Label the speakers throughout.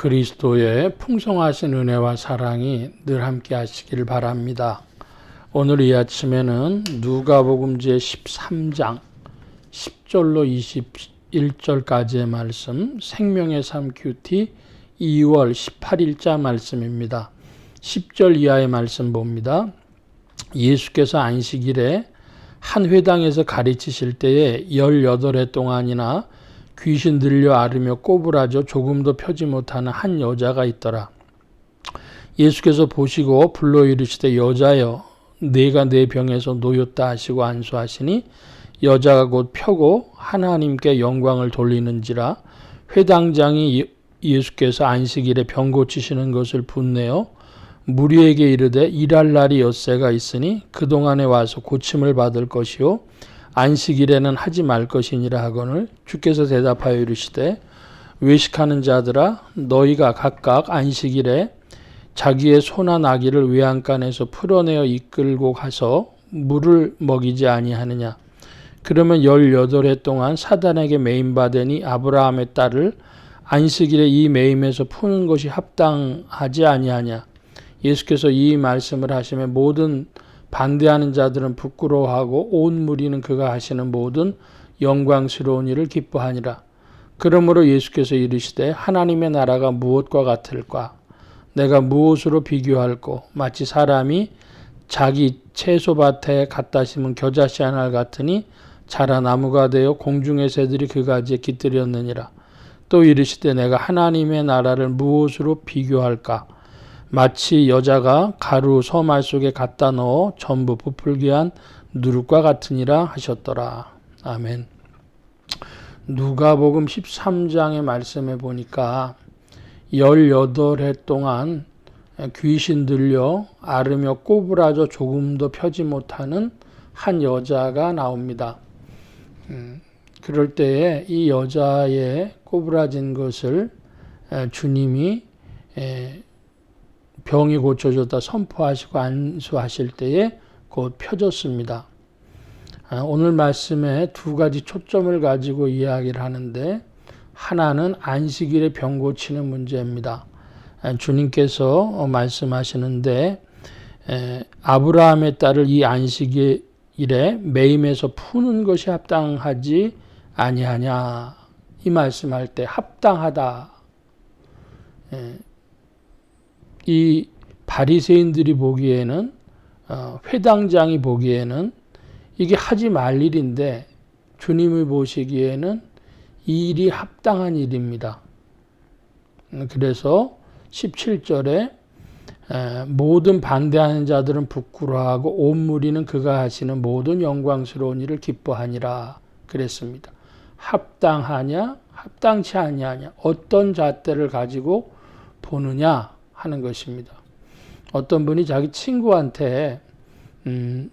Speaker 1: 그리스도의 풍성하신 은혜와 사랑이 늘 함께 하시기를 바랍니다. 오늘 이 아침에는 누가복음 제 13장 10절로 21절까지의 말씀 생명의 삶 큐티 2월 18일자 말씀입니다. 10절 이하의 말씀 봅니다. 예수께서 안식일에 한 회당에서 가르치실 때에 18해 동안이나 귀신 들려 앓으며 꼬부라져 조금도 펴지 못하는 한 여자가 있더라. 예수께서 보시고 불러 이르시되 여자여 내가 내 병에서 놓였다 하시고 안수하시니 여자가 곧 펴고 하나님께 영광을 돌리는지라 회당장이 예수께서 안식일에 병 고치시는 것을 분내어 무리에게 이르되 일할 날이 엿새가 있으니 그동안에 와서 고침을 받을 것이요 안식일에는 하지 말 것이니라 하거늘 주께서 대답하여 이르시되 외식하는 자들아 너희가 각각 안식일에 자기의 소나 나귀를 외양간에서 풀어내어 이끌고 가서 물을 먹이지 아니하느냐? 그러면 열여덟 해 동안 사단에게 매임받으니 아브라함의 딸을 안식일에 이 매임에서 푸는 것이 합당하지 아니하냐? 예수께서 이 말씀을 하시면 모든 반대하는 자들은 부끄러워하고 온 무리는 그가 하시는 모든 영광스러운 일을 기뻐하니라. 그러므로 예수께서 이르시되 하나님의 나라가 무엇과 같을까? 내가 무엇으로 비교할꼬? 마치 사람이 자기 채소밭에 갖다 심은 겨자씨 하나 같으니 자라 나무가 되어 공중의 새들이 그 가지에 깃들였느니라. 또 이르시되 내가 하나님의 나라를 무엇으로 비교할까? 마치 여자가 가루 서말 속에 갖다 넣어 전부 부풀게 한 누룩과 같으니라 하셨더라. 아멘. 누가복음 13장의 말씀에 보니까 18해 동안 귀신 들려 앓으며 꼬부라져 조금도 펴지 못하는 한 여자가 나옵니다. 음, 그럴 때에 이 여자의 꼬부라진 것을 주님이 병이 고쳐졌다 선포하시고 안수하실 때에 곧 펴졌습니다. 아, 오늘 말씀에 두 가지 초점을 가지고 이야기를 하는데 하나는 안식일에 병 고치는 문제입니다. 아, 주님께서 말씀하시는데 아브라함의 딸을 이 안식일에 매임에서 푸는 것이 합당하지 아니하냐 이 말씀할 때 합당하다 이 바리새인들이 보기에는 어, 회당장이 보기에는 이게 하지 말 일인데 주님이 보시기에는 이 일이 합당한 일입니다. 음, 그래서 17절에 모든 반대하는 자들은 부끄러워하고 온 무리는 그가 하시는 모든 영광스러운 일을 기뻐하니라 그랬습니다. 합당하냐 합당치 아니하냐 어떤 잣대를 가지고 보느냐 하는 것입니다. 어떤 분이 자기 친구한테 음,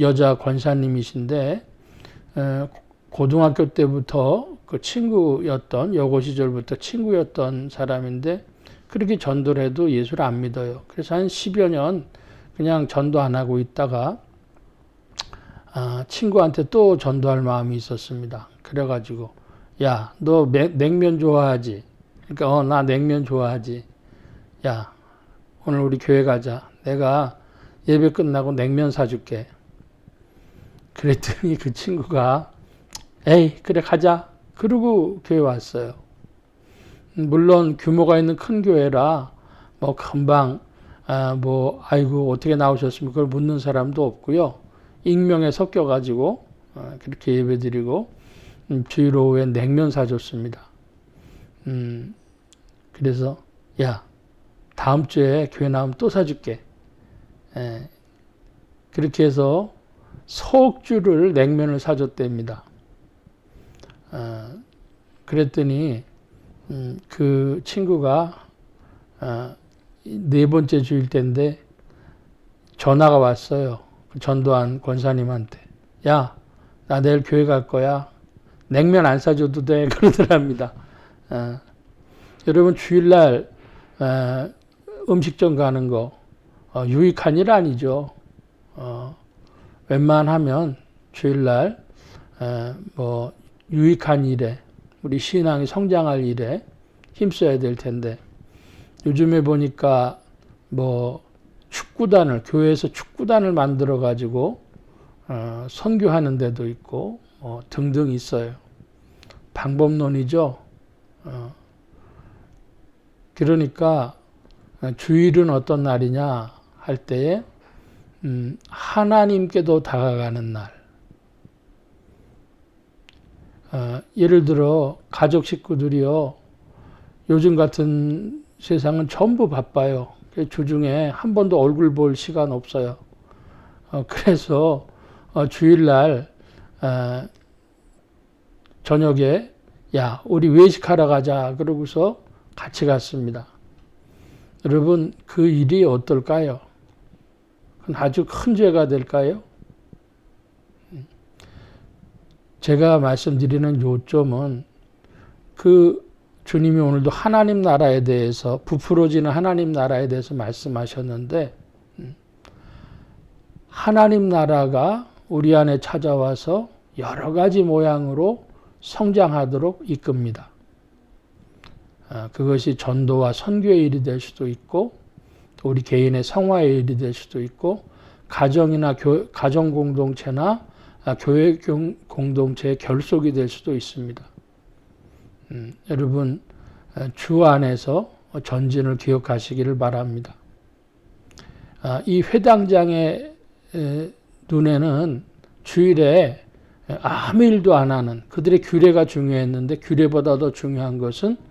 Speaker 1: 여자 권사님이신데 에, 고등학교 때부터 그 친구였던 여고 시절부터 친구였던 사람인데 그렇게 전도를 해도 예수를 안 믿어요. 그래서 한 10여 년 그냥 전도 안 하고 있다가 아, 친구한테 또 전도할 마음이 있었습니다. 그래가지고 야 너 냉면 좋아하지? 그러니까 어 나 냉면 좋아하지. 야, 오늘 우리 교회 가자. 내가 예배 끝나고 냉면 사줄게. 그랬더니 그 친구가, 에이, 그래, 가자. 그러고 교회 왔어요. 물론 규모가 있는 큰 교회라, 뭐, 금방, 아, 뭐, 아이고, 어떻게 나오셨습니까? 그걸 묻는 사람도 없고요. 익명에 섞여 가지고, 어, 그렇게 예배 드리고, 음, 주일 오후에 냉면 사줬습니다. 음, 그래서, 야, 다음 주에 교회 나오면 또 사줄게. 예. 그렇게 해서 석주를 냉면을 사줬답니다. 어, 그랬더니 음, 그 친구가 어, 네 번째 주일 때인데 전화가 왔어요. 그 전도한 권사님한테. 야, 나 내일 교회 갈 거야. 냉면 안 사줘도 돼. 그러더랍니다. 어, 여러분 주일날 어, 음식점 가는 거 어, 유익한 일 아니죠. 어, 웬만하면 주일날 에, 뭐 유익한 일에 우리 신앙이 성장할 일에 힘써야 될 텐데 요즘에 보니까 뭐 축구단을 교회에서 축구단을 만들어 가지고 어, 선교하는 데도 있고 뭐 등등 있어요. 방법론이죠. 어, 그러니까 주일은 어떤 날이냐 할 때에 음, 하나님께도 다가가는 날. 어, 예를 들어 가족 식구들이요. 요즘 같은 세상은 전부 바빠요. 주중에 한 번도 얼굴 볼 시간 없어요. 어, 그래서 어, 주일날 어, 저녁에 야 우리 외식하러 가자 그러고서 같이 갔습니다. 여러분 그 일이 어떨까요? 아주 큰 죄가 될까요? 제가 말씀드리는 요점은 그 주님이 오늘도 하나님 나라에 대해서 부풀어지는 하나님 나라에 대해서 말씀하셨는데 하나님 나라가 우리 안에 찾아와서 여러 가지 모양으로 성장하도록 이끕니다. 아, 그것이 전도와 선교의 일이 될 수도 있고 우리 개인의 성화의 일이 될 수도 있고 가정이나 교, 가정 공동체나 아, 교회 공동체의 결속이 될 수도 있습니다. 음, 여러분 아, 주 안에서 전진을 기억하시기를 바랍니다. 아, 이 회당장의 에, 눈에는 주일에 아무 일도 안 하는 그들의 규례가 중요했는데 규례보다 더 중요한 것은 아,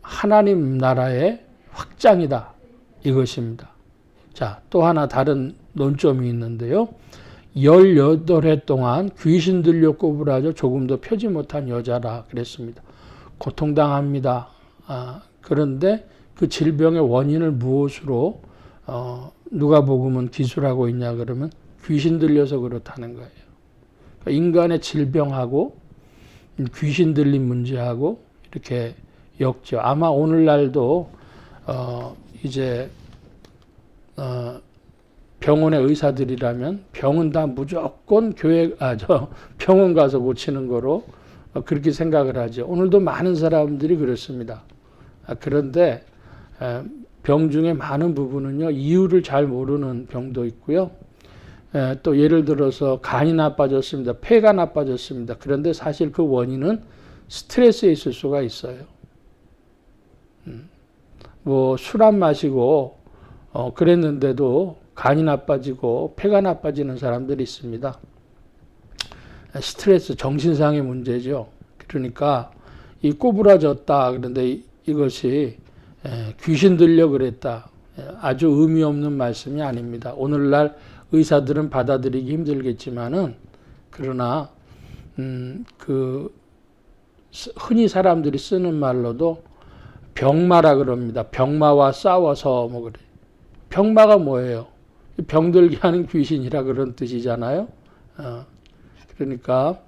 Speaker 1: 하나님 나라의 확장이다 이것입니다. 자, 또 하나 다른 논점이 있는데요. 18해 동안 귀신 들려 꼬부라져 조금 더 펴지 못한 여자라 그랬습니다. 고통당합니다. 아, 그런데 그 질병의 원인을 무엇으로 어, 누가 복음은 기술하고 있냐 그러면 귀신 들려서 그렇다는 거예요. 그러니까 인간의 질병하고 귀신 들린 문제하고 이렇게 엮죠. 아마 오늘날도 어, 이제 어, 병원의 의사들이라면 병은 다 무조건 교회 아저 병원 가서 고치는 거로 그렇게 생각을 하죠. 오늘도 많은 사람들이 그렇습니다. 아, 그런데 병 중에 많은 부분은요 이유를 잘 모르는 병도 있고요. 또 예를 들어서 간이 나빠졌습니다. 폐가 나빠졌습니다. 그런데 사실 그 원인은 스트레스에 있을 수가 있어요. 음. 뭐술 안 마시고 어 그랬는데도 간이 나빠지고 폐가 나빠지는 사람들이 있습니다. 스트레스, 정신상의 문제죠. 그러니까 이 꼬부라졌다. 그런데 이것이 귀신 들려 그랬다. 아주 의미 없는 말씀이 아닙니다. 오늘날 의사들은 받아들이기 힘들겠지만은 그러나 음 그 흔히 사람들이 쓰는 말로도 병마라 그럽니다. 병마와 싸워서 뭐 그래. 병마가 뭐예요? 병들게 하는 귀신이라 그런 뜻이잖아요. 어, 그러니까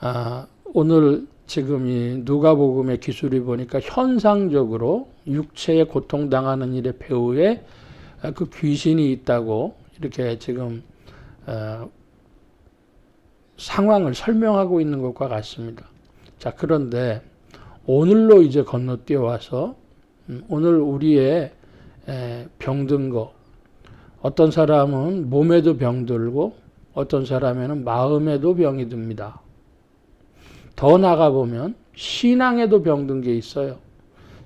Speaker 1: 아, 오늘 지금 이 누가복음의 기술이 보니까 현상적으로 육체에 고통당하는 일의 배후에 그 귀신이 있다고 이렇게 지금 어, 상황을 설명하고 있는 것과 같습니다. 자 그런데 오늘로 이제 건너뛰어 와서 음, 오늘 우리의 병든 거 어떤 사람은 몸에도 병들고 어떤 사람에는 마음에도 병이 듭니다. 더 나가 보면 신앙에도 병든 게 있어요.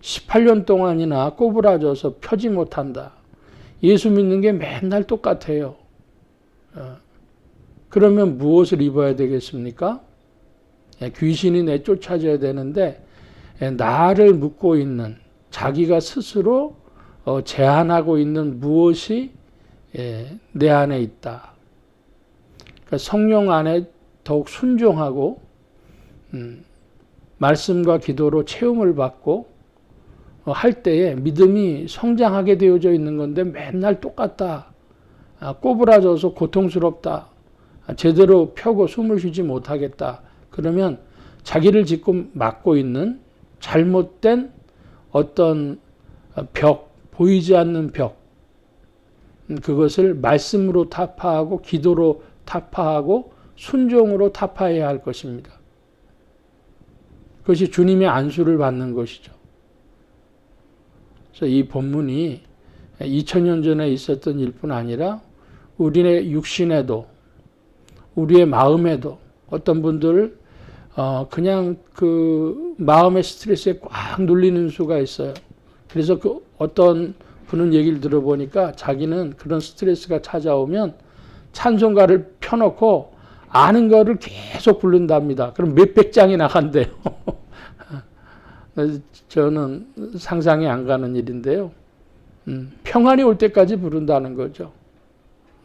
Speaker 1: 18년 동안이나 꼬부라져서 펴지 못한다. 예수 믿는 게 맨날 똑같아요. 어. 그러면 무엇을 입어야 되겠습니까? 예, 귀신이 내쫓아져야 되는데 예, 나를 묶고 있는 자기가 스스로 어, 제한하고 있는 무엇이 예, 내 안에 있다. 그러니까 성령 안에 더욱 순종하고 음, 말씀과 기도로 체험을 받고 어, 할 때에 믿음이 성장하게 되어져 있는 건데 맨날 똑같다. 아, 꼬부라져서 고통스럽다. 아, 제대로 펴고 숨을 쉬지 못하겠다. 그러면 자기를 짓고 막고 있는 잘못된 어떤 벽, 보이지 않는 벽, 그것을 말씀으로 타파하고 기도로 타파하고 순종으로 타파해야 할 것입니다. 그것이 주님의 안수를 받는 것이죠. 그래서 이 본문이 2000년 전에 있었던 일뿐 아니라 우리의 육신에도 우리의 마음에도 어떤 분들 어 그냥 그 마음의 스트레스에 꽉 눌리는 수가 있어요. 그래서 그 어떤 분은 얘기를 들어보니까 자기는 그런 스트레스가 찾아오면 찬송가를 펴놓고 아는 거를 계속 부른답니다. 그럼 몇백 장이 나간대요. 저는 상상이 안 가는 일인데요. 음, 평안이 올 때까지 부른다는 거죠.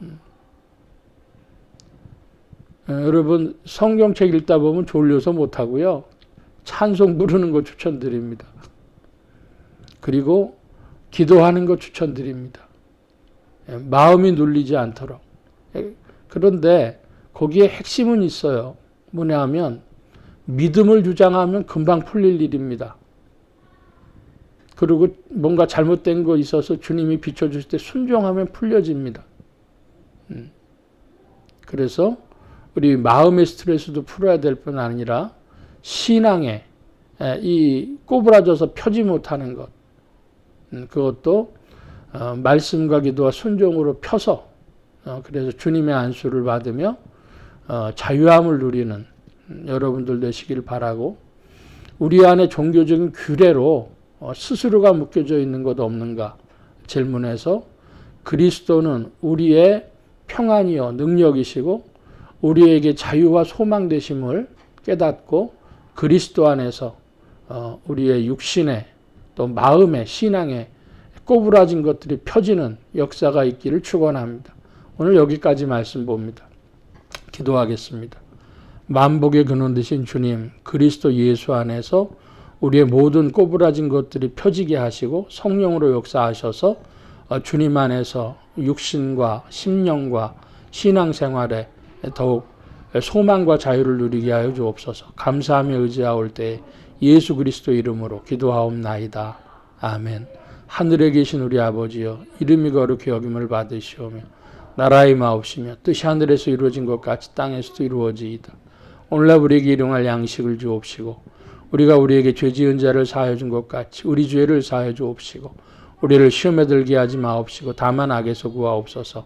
Speaker 1: 음. 어, 여러분 성경책 읽다 보면 졸려서 못 하고요. 찬송 부르는 거 추천드립니다. 그리고 기도하는 거 추천드립니다. 예, 마음이 눌리지 않도록. 예, 그런데 거기에 핵심은 있어요. 뭐냐 하면 믿음을 주장하면 금방 풀릴 일입니다. 그리고 뭔가 잘못된 거 있어서 주님이 비춰주실 때 순종하면 풀려집니다. 음. 그래서 우리 마음의 스트레스도 풀어야 될 뿐 아니라 신앙에 이 꼬부라져서 펴지 못하는 것 음, 그것도 어, 말씀과 기도와 순종으로 펴서 어, 그래서 주님의 안수를 받으며 어, 자유함을 누리는 음, 여러분들 되시길 바라고 우리 안에 종교적인 규례로 스스로가 묶여져 있는 것 없는가 질문해서 그리스도는 우리의 평안이요 능력이시고 우리에게 자유와 소망 되심을 깨닫고 그리스도 안에서 우리의 육신의 또 마음의 신앙에 꼬부라진 것들이 펴지는 역사가 있기를 축원합니다. 오늘 여기까지 말씀 봅니다. 기도하겠습니다. 만복의 근원 되신 주님 그리스도 예수 안에서 우리의 모든 꼬부라진 것들이 펴지게 하시고 성령으로 역사하셔서 어, 주님 안에서 육신과 심령과 신앙생활에 더욱 소망과 자유를 누리게 하여 주옵소서. 감사하며 의지하올 때 예수 그리스도 이름으로 기도하옵나이다. 아멘. 하늘에 계신 우리 아버지여 이름이 거룩히 여김을 받으시오며 나라의 마옵시며 뜻이 하늘에서 이루어진 것 같이 땅에서도 이루어지이다. 오늘날 우리에게 일용할 양식을 주옵시고 우리가 우리에게 죄 지은 자를 사하여 준 것 같이 우리 죄를 사하여 주옵시고 우리를 시험에 들게 하지 마옵시고 다만 악에서 구하옵소서.